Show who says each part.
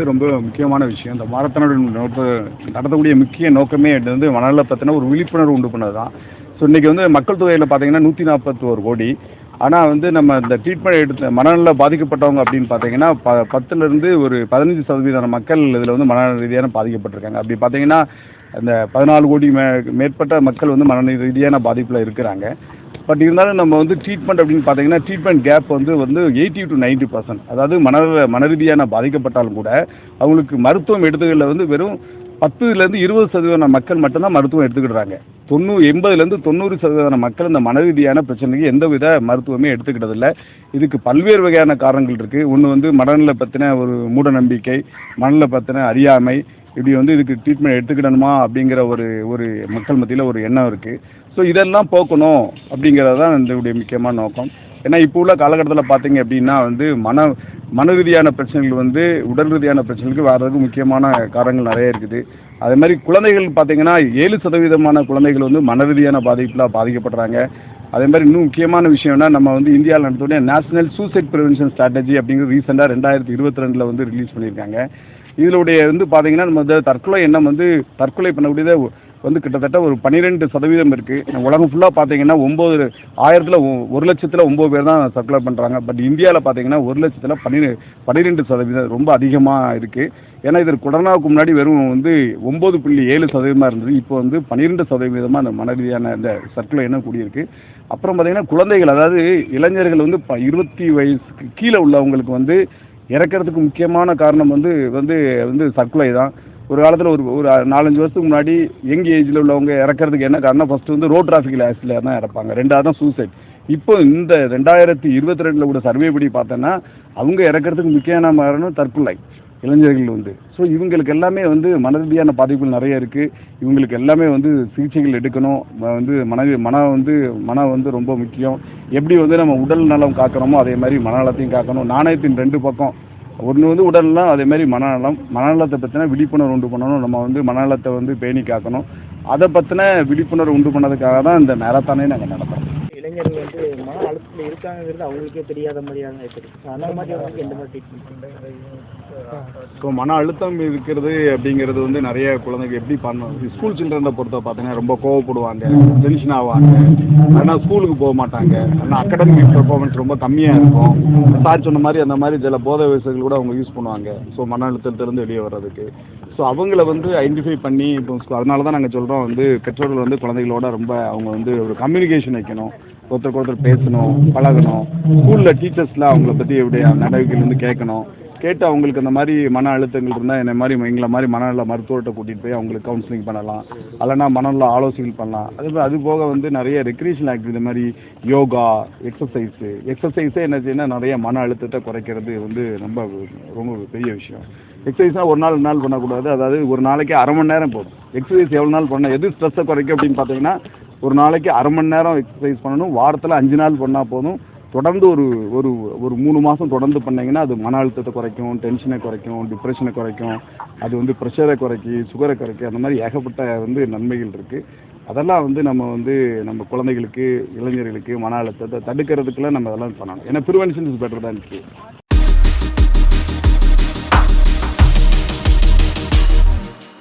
Speaker 1: வந்து ரொம்ப முக்கியமான விஷயம். இந்த மாரத்தானோட நோக்க நடத்தக்கூடிய முக்கிய நோக்கமே இது வந்து மணலை பற்றின ஒரு விழிப்புணர்வு உண்டு பண்ணது தான் ஸோ இன்றைக்கி வந்து மக்கள் தொகையில் பார்த்தீங்கன்னா நூற்றி நாற்பத்தோரு கோடி. ஆனால் வந்து நம்ம இந்த ட்ரீட்மெண்ட் எடுத்து மனநல பாதிக்கப்பட்டவங்க அப்படின்னு பார்த்தீங்கன்னா ப பத்துலேருந்து ஒரு பதினஞ்சு சதவீதம் மக்கள் இதில் வந்து மன ரீதியான பாதிக்கப்பட்டிருக்காங்க. அப்படி பார்த்தீங்கன்னா அந்த பதினாலு கோடி மே மேற்பட்ட மக்கள் வந்து மன ரீதியான பாதிப்பில் இருக்கிறாங்க. பட் இருந்தாலும் நம்ம வந்து ட்ரீட்மெண்ட் அப்படின்னு பார்த்தீங்கன்னா ட்ரீட்மெண்ட் கேப் வந்து வந்து எயிட்டி டு 90% பர்சன்ட் அதாவது மன மனரீதியான பாதிக்கப்பட்டாலும் கூட அவங்களுக்கு மருத்துவம் எடுத்துக்கல வந்து வெறும் பத்துலேருந்து இருபது சதவீதம் மக்கள் மட்டும்தான் மருத்துவம் எடுத்துக்கிடுறாங்க. தொண்ணூறு எண்பதுலேருந்து தொண்ணூறு சதவீதம் மக்கள் இந்த மனரீதியான பிரச்சனைக்கு எந்தவித மருத்துவமே எடுத்துக்கிட்டது இல்ல இதுக்கு பல்வேறு வகையான காரணங்கள் இருக்குது ஒன்று வந்து மனநிலை பற்றின ஒரு மூட நம்பிக்கை மனநிலை பற்றின அறியாமை இப்படி வந்து இதுக்கு ட்ரீட்மெண்ட் எடுத்துக்கிடணுமா அப்படிங்கிற ஒரு ஒரு மக்கள் மத்தியில் ஒரு எண்ணம் இருக்குது ஸோ இதெல்லாம் போக்கணும் அப்படிங்கிறது தான் இதனுடைய முக்கியமான நோக்கம். ஏன்னா இப்போ உள்ள காலகட்டத்தில் பார்த்தீங்க அப்படின்னா வந்து மன மன ரீதியான பிரச்சனைகள் வந்து உடல் ரீதியான பிரச்சனைகளுக்கு வர்றதுக்கு முக்கியமான காரணங்கள் நிறைய இருக்குது. அதே மாதிரி குழந்தைகள் பார்த்தீங்கன்னா ஏழு சதவீதமான குழந்தைகள் வந்து மன ரீதியான பாதிப்பில் பாதிக்கப்படுறாங்க. அதே மாதிரி இன்னும் முக்கியமான விஷயம்னா நம்ம வந்து இந்தியாவில் நடத்தக்கூடிய நேஷனல் சூசைட் ப்ரிவென்ஷன் ஸ்ட்ராட்டஜி அப்படிங்கிறது ரீசெண்டாக ரெண்டாயிரத்தி இருபத்தி ரெண்டில் வந்து ரிலீஸ் பண்ணியிருக்காங்க. இதனுடைய வந்து பார்த்தீங்கன்னா நம்ம தற்கொலை எண்ணம் வந்து தற்கொலை பண்ணக்கூடியதை வந்து கிட்டத்தட்ட ஒரு பன்னிரெண்டு சதவீதம் இருக்குது உலகம் ஃபுல்லாக பார்த்தீங்கன்னா ஒம்பது ஆயிரத்தில் ஒரு லட்சத்தில் ஒம்பது பேர் தான் சர்க்குலர் பண்ணுறாங்க பட் இந்தியாவில் பார்த்தீங்கன்னா ஒரு லட்சத்தில் பன்னிரெண்டு பன்னிரெண்டு சதவீதம் ரொம்ப அதிகமாக இருக்குது ஏன்னா இது கொரோனாவுக்கு முன்னாடி வெறும் வந்து ஒம்பது புள்ளி ஏழு சதவீதமாக இருந்தது. இப்போ வந்து பன்னிரெண்டு சதவீதமாக அந்த மன ரீதியான இந்த சர்க்குலர் என்ன கூடியிருக்கு. அப்புறம் பார்த்தீங்கன்னா குழந்தைகள் அதாவது இளைஞர்கள் வந்து ப இருபத்தி வயசுக்கு கீழே உள்ளவங்களுக்கு வந்து இறக்கிறதுக்கு முக்கியமான காரணம் வந்து வந்து வந்து சர்க்குலை தான். ஒரு காலத்தில் ஒரு ஒரு நாலஞ்சு வருஷத்துக்கு முன்னாடி யங் ஏஜில் உள்ளவங்க இறக்கிறதுக்கு என்ன காரணம் ஃபஸ்ட்டு வந்து ரோட் டிராஃபிக்கில் ஆக்சிடென்ட் தான் இறப்பாங்க. ரெண்டாவது தான் சூசைட் இப்போ இந்த ரெண்டாயிரத்தி இருபத்தி ரெண்டில் கூட சர்வே படி பார்த்தோன்னா அவங்க இறக்கிறதுக்கு முக்கியமான காரணம் தற்கொலை இளைஞர்கள் வந்து. ஸோ இவங்களுக்கு எல்லாமே வந்து மன ரீதியான பாதிப்புகள் நிறைய இருக்குது இவங்களுக்கு எல்லாமே வந்து சிகிச்சைகள் எடுக்கணும். வந்து மன மனம் வந்து மனம் வந்து ரொம்ப முக்கியம். எப்படி வந்து நம்ம உடல் நலம் காக்கிறோமோ அதே மாதிரி மனநலத்தையும் காக்கணும். நாணயத்தின் ரெண்டு பக்கம் ஒன்று வந்து உடல்நலம் அதே மாதிரி மனநலம். மனநலத்தை பற்றின விழிப்புணர்வு உண்டு பண்ணணும். நம்ம வந்து மனநலத்தை வந்து பேணி காக்கணும் அதை பற்றின விழிப்புணர்வு உண்டு பண்ணதுக்காக தான் இந்த மேரத்தானே நாங்கள் நடத்துகிறோம்
Speaker 2: மன இருக்காங்கிறது அவங்களுக்கே தெரியாத மாதிரியான எப்படி அந்த மாதிரி அவங்களுக்கு எந்த மாதிரி ட்ரீட்மெண்ட்
Speaker 1: ஸோ மன அழுத்தம் இருக்கிறது அப்படிங்கிறது வந்து நிறைய குழந்தைங்க எப்படி பண்ணணும் ஸ்கூல் சில்ட்ரனை பொறுத்த பார்த்தீங்கன்னா ரொம்ப கோவப்படுவாங்க டென்ஷன் ஆவாங்க. ஆனால் ஸ்கூலுக்கு போக மாட்டாங்க. ஆனால் அகாடமிக் பெர்ஃபார்மன்ஸ் ரொம்ப கம்மியாக இருக்கும். சார் சொன்ன மாதிரி அந்த மாதிரி சில போதை வயசுகள் கூட அவங்க யூஸ் பண்ணுவாங்க. ஸோ மன அழுத்தத்திலிருந்து வெளியே வர்றதுக்கு. ஸோ அவங்கள வந்து ஐடென்டிஃபை பண்ணி இப்போ அதனால தான் நாங்கள் சொல்கிறோம் வந்து பெற்றோர்கள் வந்து குழந்தைகளோட ரொம்ப அவங்க வந்து ஒரு கம்யூனிகேஷன் வைக்கணும். ஒருத்தருக்கு ஒருத்தர் பேசணும் பழகணும். ஸ்கூலில் டீச்சர்ஸ்லாம் அவங்கள பற்றி எப்படி நடவடிக்கைகள் வந்து கேட்கணும். கேட்டு அவங்களுக்கு அந்த மாதிரி மன அழுத்தங்கள் இருந்தால் என்ன மாதிரி எங்களை மாதிரி மனநல மருத்துவர்கிட்ட கூட்டிகிட்டு போய் அவங்களுக்கு கவுன்சிலிங் பண்ணலாம். இல்லைனா மனநல ஆலோசனைகள் பண்ணலாம். அது அது போக வந்து நிறைய ரெக்ரியேஷன் ஆக்டிவிட்டி இந்த மாதிரி யோகா எக்ஸசைஸு எக்ஸசைஸே என்ன செய்யணும் நிறைய மன அழுத்தத்தை குறைக்கிறது வந்து ரொம்ப ரொம்ப பெரிய விஷயம். எக்ஸசைஸ்னால் ஒரு நாள் ரெண்டு நாள் பண்ணக்கூடாது. அதாவது ஒரு நாளைக்கு அரை மணி நேரம் போதும். எக்ஸசைஸ் எவ்வளோ நாள் பண்ண எது ஸ்ட்ரெஸ்ஸை குறைக்கும் அப்படின்னு பார்த்தீங்கன்னா ஒரு நாளைக்கு அரை மணி நேரம் எக்ஸசைஸ் பண்ணணும். வாரத்தில் அஞ்சு நாள் பண்ணால் போதும். தொடர்ந்து ஒரு ஒரு ஒரு மூணு மாதம் தொடர்ந்து பண்ணிங்கன்னா அது மன அழுத்தத்தை குறைக்கும் டென்ஷனை குறைக்கும் டிப்ரெஷனை குறைக்கும் அது வந்து ப்ரெஷரை குறைக்கி சுகரை குறைக்கி அந்த மாதிரி ஏகப்பட்ட வந்து நன்மைகள் இருக்குது அதெல்லாம் வந்து நம்ம வந்து நம்ம குழந்தைகளுக்கு இளைஞர்களுக்கு மன அழுத்தத்தை தடுக்கிறதுக்குலாம் நம்ம அதெல்லாம் பண்ணணும். ஏன்னா ப்ரிவென்ஷன் இஸ் பெட்டர் தான் இருக்குது